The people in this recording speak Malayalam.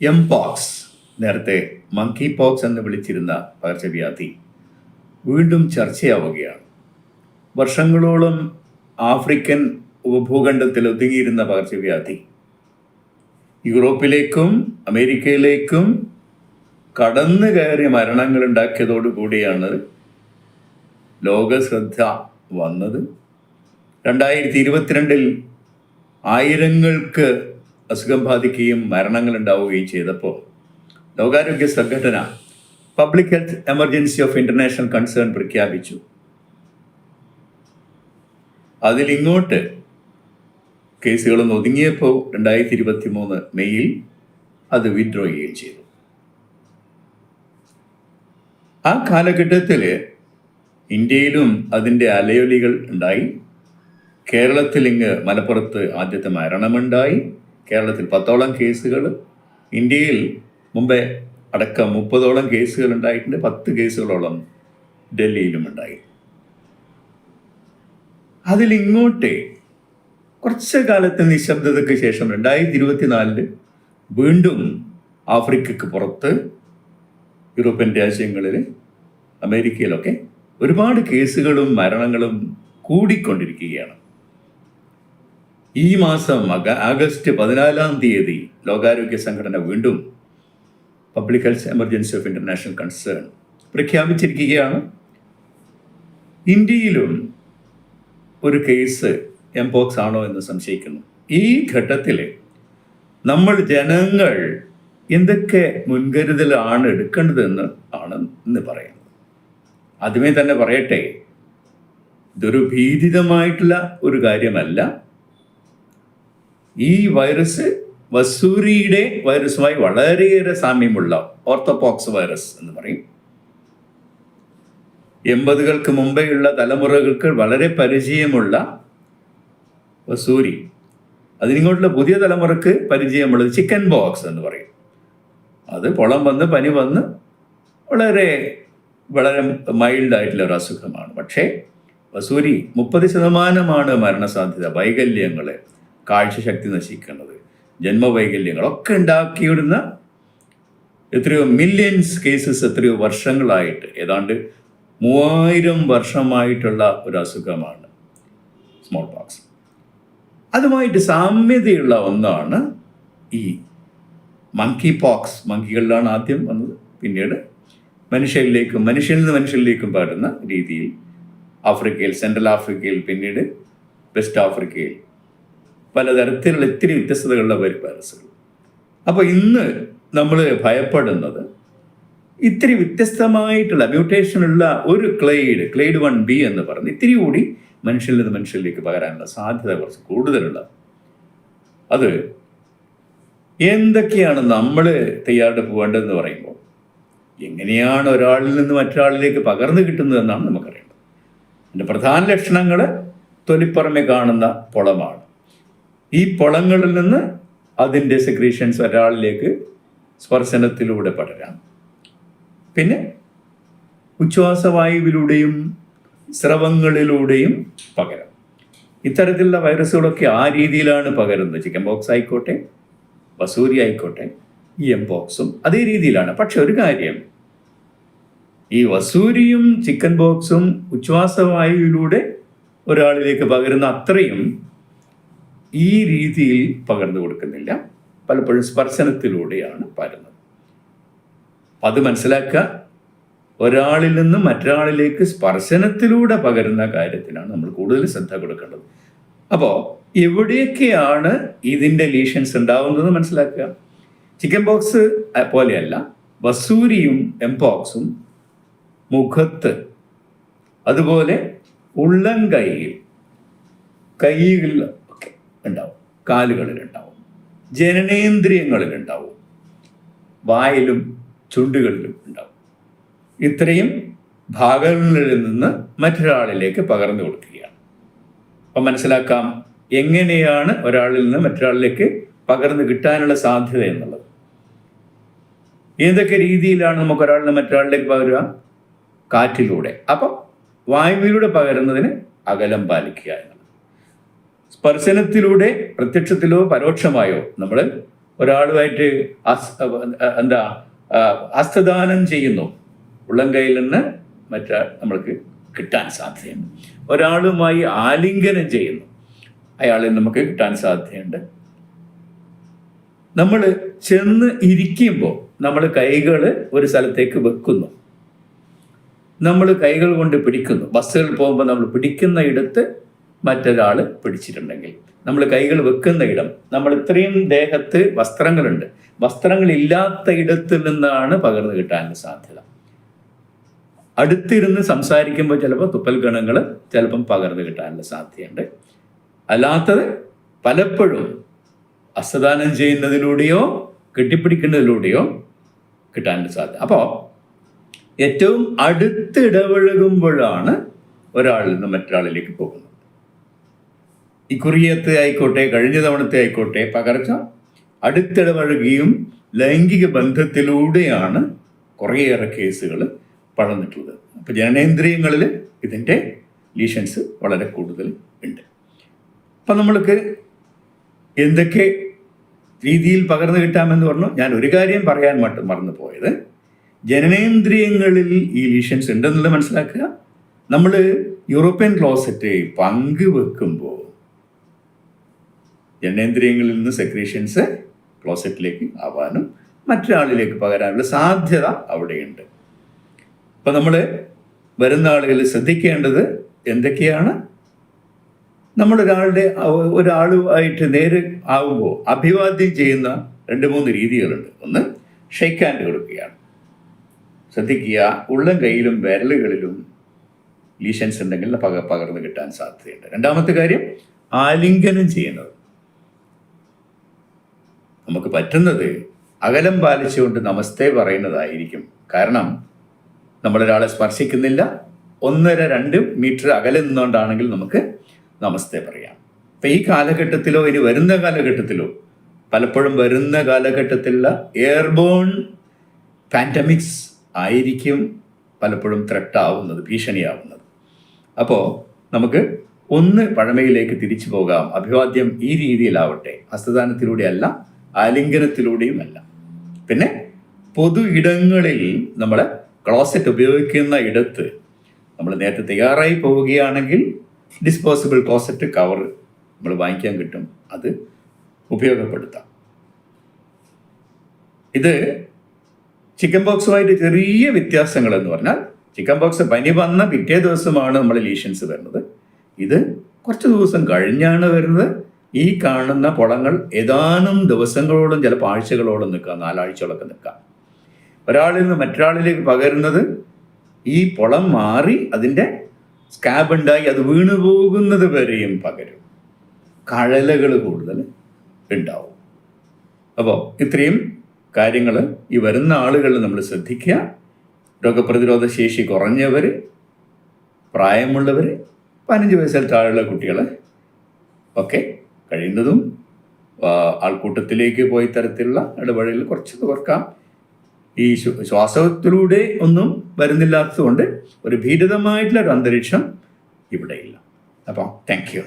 എം പോക്സ് നേരത്തെ മങ്കി പോക്സ് എന്ന് വിളിച്ചിരുന്ന പകർച്ചവ്യാധി വീണ്ടും ചർച്ചയാവുകയാണ്. വർഷങ്ങളോളം ആഫ്രിക്കൻ ഉപഭൂഖണ്ഡത്തിൽ ഒതുങ്ങിയിരുന്ന പകർച്ചവ്യാധി. യൂറോപ്പിലേക്കും അമേരിക്കയിലേക്കും കടന്നു കയറി മരണങ്ങൾ ഉണ്ടാക്കിയതോടുകൂടിയാണ് ലോക ശ്രദ്ധ വന്നത്. രണ്ടായിരത്തി ഇരുപത്തിരണ്ടിൽ ആയിരങ്ങൾക്ക് അസുഖം ബാധിക്കുകയും മരണങ്ങൾ ഉണ്ടാവുകയും ചെയ്തപ്പോൾ ലോകാരോഗ്യ സംഘടന public health emergency of international concern പ്രഖ്യാപിച്ചു. അതിലിങ്ങോട്ട് കേസുകളൊന്ന് ഒതുങ്ങിയപ്പോൾ രണ്ടായിരത്തി ഇരുപത്തി മൂന്ന് മെയ്യിൽ അത് വിഡ്രോ ചെയ്യുകയും ചെയ്തു. ആ കാലഘട്ടത്തിൽ ഇന്ത്യയിലും അതിന്റെ അലയൊലികൾ ഉണ്ടായി. കേരളത്തിൽ ഇങ്ങ് മലപ്പുറത്ത് ആദ്യത്തെ മരണമുണ്ടായി. കേരളത്തിൽ പത്തോളം കേസുകൾ ഇന്ത്യയിൽ മുമ്പേ അടക്കം മുപ്പതോളം കേസുകൾ ഉണ്ടായിട്ടുണ്ട് പത്ത് കേസുകളോളം ഡൽഹിയിലും ഉണ്ടായി. അതിലിങ്ങോട്ടേ കുറച്ച് കാലത്തെ നിശബ്ദതയ്ക്ക് ശേഷം രണ്ടായിരത്തി ഇരുപത്തിനാലിൽ വീണ്ടും ആഫ്രിക്കയ്ക്ക് പുറത്ത് യൂറോപ്യൻ രാജ്യങ്ങളിൽ അമേരിക്കയിലൊക്കെ ഒരുപാട് കേസുകളും മരണങ്ങളും കൂടിക്കൊണ്ടിരിക്കുകയാണ്. ഈ മാസം ആഗസ്റ്റ് പതിനാലാം തീയതി ലോകാരോഗ്യ സംഘടന വീണ്ടും public health emergency of international concern പ്രഖ്യാപിച്ചിരിക്കുകയാണ്. ഇന്ത്യയിലും ഒരു കേസ് എംപോക്സ് ആണോ എന്ന് സംശയിക്കുന്നു. ഈ ഘട്ടത്തിൽ നമ്മൾ ജനങ്ങൾ എന്തൊക്കെ മുൻകരുതലാണ് എടുക്കേണ്ടതെന്ന് ആണ് ഇന്ന് പറയുന്നത്. ആദ്യമേ തന്നെ പറയട്ടെ ഇതൊരു ഭീതിതമായിട്ടുള്ള ഒരു കാര്യമല്ല. ഈ വൈറസ് വസൂരിയുടെ വൈറസുമായി വളരെയേറെ സാമ്യമുള്ള ഓർത്തോപോക്സ് വൈറസ് എന്ന് പറയും. എൺപതുകൾക്ക് മുമ്പെയുള്ള തലമുറകൾക്ക് വളരെ പരിചയമുള്ള വസൂരി. അതിനിങ്ങോട്ടുള്ള പുതിയ തലമുറയ്ക്ക് പരിചയമുള്ളത് ചിക്കൻ ബോക്സ് എന്ന് പറയും. അത് പൊളം വന്ന് പനി വന്ന് വളരെ വളരെ മൈൽഡായിട്ടുള്ള ഒരു അസുഖമാണ്. പക്ഷേ വസൂരി മുപ്പത് ശതമാനമാണ് മരണസാധ്യത വൈകല്യങ്ങൾ കാഴ്ചശക്തി നശിക്കുന്നത് ജന്മവൈകല്യങ്ങളൊക്കെ ഉണ്ടാക്കിയിടുന്ന എത്രയോ മില്യൺസ് കേസസ് എത്രയോ വർഷങ്ങളായിട്ട് ഏതാണ്ട് മൂവായിരം വർഷമായിട്ടുള്ള ഒരു അസുഖമാണ് സ്മോൾ പോക്സ് അതുമായിട്ട് സാമ്യതയുള്ള ഒന്നാണ് ഈ മങ്കി പോക്സ് മങ്കികളിലാണ് ആദ്യം വന്നത്. പിന്നീട് മനുഷ്യരിലേക്കും മനുഷ്യനിൽ നിന്ന് മനുഷ്യരിലേക്കും പാടുന്ന രീതിയിൽ ആഫ്രിക്കയിൽ സെൻട്രൽ ആഫ്രിക്കയിൽ പിന്നീട് വെസ്റ്റ് ആഫ്രിക്കയിൽ പലതരത്തിലുള്ള ഇത്തിരി വ്യത്യസ്തതകളുള്ള വൈറസുകൾ അപ്പോൾ ഇന്ന് നമ്മൾ ഭയപ്പെടുന്നത് ഇത്തിരി വ്യത്യസ്തമായിട്ടുള്ള മ്യൂട്ടേഷനുള്ള ഒരു ക്ലെയ്ഡ് ക്ലെയ്ഡ് വൺ ബി എന്ന് പറഞ്ഞ് ഇത്തിരി കൂടി മനുഷ്യരിൽ നിന്ന് മനുഷ്യരിലേക്ക് പകരാനുള്ള സാധ്യത കുറച്ച് കൂടുതലുള്ള. അത് എന്തൊക്കെയാണ് നമ്മൾ തയ്യാറെടുപ്പ് വേണ്ടതെന്ന് പറയുമ്പോൾ എങ്ങനെയാണ് ഒരാളിൽ നിന്ന് മറ്റൊരാളിലേക്ക് പകർന്നു കിട്ടുന്നതെന്നാണ് നമുക്കറിയേണ്ടത്. അതിന്റെ പ്രധാന ലക്ഷണങ്ങൾ തൊലിപ്പുറമെ കാണുന്ന പൊളമാണ്. ഈ പൊളങ്ങളിൽ നിന്ന് അതിന്റെ സെക്രീഷൻസ് ഒരാളിലേക്ക് സ്പർശനത്തിലൂടെ പടരാം. പിന്നെ ഉച്ഛ്വാസവായുവിലൂടെയും സ്രവങ്ങളിലൂടെയും പകരാം. ഇത്തരത്തിലുള്ള വൈറസുകളൊക്കെ ആ രീതിയിലാണ് പകരുന്നത്. ചിക്കൻ ബോക്സ് ആയിക്കോട്ടെ വസൂരി ആയിക്കോട്ടെ ഈ എം ബോക്സും അതേ രീതിയിലാണ്. പക്ഷെ ഒരു കാര്യം ഈ വസൂരിയും ചിക്കൻ ബോക്സും ഉച്ഛ്വാസവായുവിലൂടെ ഒരാളിലേക്ക് പകരുന്ന അത്രയും ഈ രീതിയിൽ പകർന്നു കൊടുക്കുന്നില്ല. പലപ്പോഴും സ്പർശനത്തിലൂടെയാണ് പകരുന്നത് അത് മനസ്സിലാക്കുക. ഒരാളിൽ നിന്ന് മറ്റൊരാളിലേക്ക് സ്പർശനത്തിലൂടെ പകരുന്ന കാര്യത്തിനാണ് നമ്മൾ കൂടുതൽ ശ്രദ്ധ കൊടുക്കേണ്ടത്. അപ്പോൾ എവിടെയൊക്കെയാണ് ഇതിന്റെ ലീഷൻസ് ഉണ്ടാവുന്നത് മനസ്സിലാക്കുക. ചിക്കൻ ബോക്സ് പോലെയല്ല വസൂരിയും എംപോക്സും മുഖത്ത് അതുപോലെ ഉള്ളം കൈയിൽ കൈകളിൽ ഉണ്ടാവും. ജനനേന്ദ്രിയങ്ങളിൽ ഉണ്ടാവും വായിലും ചുണ്ടുകളിലും ഉണ്ടാവും. ഇത്രയും ഭാഗങ്ങളിൽ നിന്ന് മറ്റൊരാളിലേക്ക് പകർന്നു കൊടുക്കുകയാണ്. അപ്പം മനസ്സിലാക്കാം എങ്ങനെയാണ് ഒരാളിൽ നിന്ന് മറ്റൊരാളിലേക്ക് പകർന്നു കിട്ടാനുള്ള സാധ്യത എന്നുള്ളത്. ഏതൊക്കെ രീതിയിലാണ് നമുക്ക് ഒരാളിൽ നിന്ന് മറ്റൊരാളിലേക്ക് പകരുക? കാറ്റിലൂടെ. അപ്പം വായുവിലൂടെ പകരുന്നതിന് അകലം പാലിക്കുക സ്പർശനത്തിലൂടെ പ്രത്യക്ഷത്തിലോ പരോക്ഷമായോ നമ്മൾ ഒരാളുമായിട്ട് എന്താ ഹസ്തദാനം ചെയ്യുന്നു. ഉള്ളം കയ്യിൽ നിന്ന് മറ്റേ നമ്മൾക്ക് കിട്ടാൻ സാധ്യതയുണ്ട്. ഒരാളുമായി ആലിംഗനം ചെയ്യുന്നു. അയാളെ നമുക്ക് കിട്ടാൻ സാധ്യതയുണ്ട്. നമ്മൾ ചെന്ന് ഇരിക്കുമ്പോൾ നമ്മൾ കൈകൾ ഒരു സ്ഥലത്തേക്ക് വെക്കുന്നു. നമ്മൾ കൈകൾ കൊണ്ട് പിടിക്കുന്നു. ബസ്സുകൾ പോകുമ്പോൾ നമ്മൾ പിടിക്കുന്ന ഇടത്ത് മറ്റൊരാൾ പിടിച്ചിട്ടുണ്ടെങ്കിൽ. നമ്മൾ കൈകൾ വെക്കുന്ന ഇടം നമ്മൾ ഇത്രയും ദേഹത്ത് വസ്ത്രങ്ങളുണ്ട്. വസ്ത്രങ്ങളില്ലാത്ത ഇടത്തിൽ നിന്നാണ് പകർന്നു കിട്ടാൻ സാധ്യത. അടുത്തിരുന്ന് സംസാരിക്കുമ്പോൾ ചിലപ്പോൾ തുപ്പൽ ഗണങ്ങൾ ചിലപ്പം പകർന്നു കിട്ടാനുള്ള സാധ്യതയുണ്ട്. അല്ലാത്തത് പലപ്പോഴും അസ്തദാനം ചെയ്യുന്നതിലൂടെയോ കെട്ടിപ്പിടിക്കുന്നതിലൂടെയോ കിട്ടാനുള്ള സാധ്യത. അപ്പോൾ ഏറ്റവും അടുത്തിടപഴകുമ്പോഴാണ് ഒരാളിൽ നിന്ന് മറ്റൊരാളിലേക്ക് പോകുന്നത്. ഈ കുറിയത്തെ ആയിക്കോട്ടെ കഴിഞ്ഞ തവണത്തെ ആയിക്കോട്ടെ പകർച്ച അടുത്തിടപഴകിയും ലൈംഗിക ബന്ധത്തിലൂടെയാണ് കുറേയേറെ കേസുകൾ പടർന്നിട്ടുള്ളത്. അപ്പോൾ ജനനേന്ദ്രിയങ്ങളിൽ ഇതിന്റെ ലീഷൻസ് വളരെ കൂടുതൽ ഉണ്ട്. അപ്പം നമ്മൾക്ക് എന്തൊക്കെ രീതിയിൽ പകർന്നു കിട്ടാമെന്ന് പറഞ്ഞു. ഞാൻ ഒരു കാര്യം പറയാൻ മട്ടും മറന്നു പോയത് ജനനേന്ദ്രിയങ്ങളിൽ ഈ ലീഷൻസ് ഉണ്ടെന്നുള്ളത് മനസ്സിലാക്കുക. നമ്മൾ യൂറോപ്യൻ ക്ലോസറ്റ് പങ്കുവെക്കുമ്പോൾ ജനനേന്ദ്രിയങ്ങളിൽ നിന്ന് സെക്രീഷൻസ് ക്ലോസറ്റിലേക്ക് ആവാനും മറ്റൊരാളിലേക്ക് പകരാനുള്ള സാധ്യത അവിടെയുണ്ട്. അപ്പം നമ്മൾ വരുന്ന ആളുകൾ ശ്രദ്ധിക്കേണ്ടത് എന്തൊക്കെയാണ്? നമ്മളൊരാളുടെ ഒരാളുമായിട്ട് നേരെ ആവുമ്പോൾ അഭിവാദ്യം ചെയ്യുന്ന രണ്ട് മൂന്ന് രീതികളുണ്ട്. ഒന്ന് ഷെയ്ക്ക് ഹാൻഡ് കൊടുക്കുകയാണ്. ശ്രദ്ധിക്കുക ഉള്ളം കയ്യിലും വിരലുകളിലും ലീഷൻസ് ഉണ്ടെങ്കിൽ പക പകർന്നു കിട്ടാൻ സാധ്യതയുണ്ട്. രണ്ടാമത്തെ കാര്യം ആലിംഗനം ചെയ്യുന്നത്. നമുക്ക് പറ്റുന്നത് അകലം പാലിച്ചുകൊണ്ട് നമസ്തേ പറയുന്നതായിരിക്കും. കാരണം നമ്മളൊരാളെ സ്പർശിക്കുന്നില്ല. ഒന്നര രണ്ട് മീറ്റർ അകലെ നിന്നുകൊണ്ടാണെങ്കിൽ നമുക്ക് നമസ്തേ പറയാം. അപ്പം ഈ കാലഘട്ടത്തിലോ ഇനി വരുന്ന കാലഘട്ടത്തിലോ പലപ്പോഴും വരുന്ന കാലഘട്ടത്തിലുള്ള എയർബോൺ പാൻഡമിക്സ് ആയിരിക്കും പലപ്പോഴും ത്രട്ടാവുന്നത് ഭീഷണിയാവുന്നത്. അപ്പോൾ നമുക്ക് ഒന്ന് പഴമയിലേക്ക് തിരിച്ചു പോകാം. അഭിവാദ്യം ഈ രീതിയിലാവട്ടെ. ഹസ്തദാനത്തിലൂടെയല്ല ആലിംഗനത്തിലൂടെയുമല്ല പിന്നെ പൊതു ഇടങ്ങളിൽ നമ്മൾ ക്ലോസറ്റ് ഉപയോഗിക്കുന്ന ഇടത്ത് നമ്മൾ നേരത്തെ തയ്യാറായി പോവുകയാണെങ്കിൽ ഡിസ്പോസിബിൾ ക്ലോസറ്റ് കവർ നമ്മൾ വാങ്ങിക്കാൻ കിട്ടും. അത് ഉപയോഗപ്പെടുത്താം. ഇത് ചിക്കൻ ബോക്സുമായിട്ട് ചെറിയ വ്യത്യാസങ്ങൾ എന്ന് പറഞ്ഞാൽ ചിക്കൻ ബോക്സ് പനി വന്ന പിറ്റേ ദിവസമാണ് നമ്മൾ ലീഷൻസ് വരുന്നത്. ഇത് കുറച്ച് ദിവസം കഴിഞ്ഞാണ് വരുന്നത്. ഈ കാണുന്ന പുളങ്ങൾ ഏതാനും ദിവസങ്ങളോളം ചിലപ്പോൾ ആഴ്ചകളോളം നിൽക്കാം നാലാഴ്ചകളൊക്കെ നിൽക്കാം. ഒരാളിൽ നിന്ന് മറ്റൊരാളിലേക്ക് പകരുന്നത് ഈ പുളം മാറി അതിന്റെ സ്കാബ് ഉണ്ടായി അത് വീണു പോകുന്നത് വരെയും പകരും. കഴലകൾ കൂടുതൽ ഉണ്ടാവും. അപ്പോൾ ഇത്രയും കാര്യങ്ങൾ ഈ വരുന്ന ആളുകൾ നമ്മൾ ശ്രദ്ധിക്കുക. രോഗപ്രതിരോധ ശേഷി കുറഞ്ഞവർ പ്രായമുള്ളവർ പതിനഞ്ച് വയസ്സിൽ താഴെയുള്ള കുട്ടികൾ ഒക്കെ കഴിയുന്നതും ആൾക്കൂട്ടത്തിലേക്ക് പോയി തരത്തിലുള്ള ഇടപെടലിൽ കുറച്ച് തുറക്കാം ഈ ശ്വ- ശ്വാസത്തിലൂടെ ഒന്നും വരുന്നില്ലാത്തതുകൊണ്ട് ഒരു ഭീതമായിട്ടുള്ള ഒരു അന്തരീക്ഷം ഇവിടെയില്ല. അപ്പോൾ താങ്ക് യു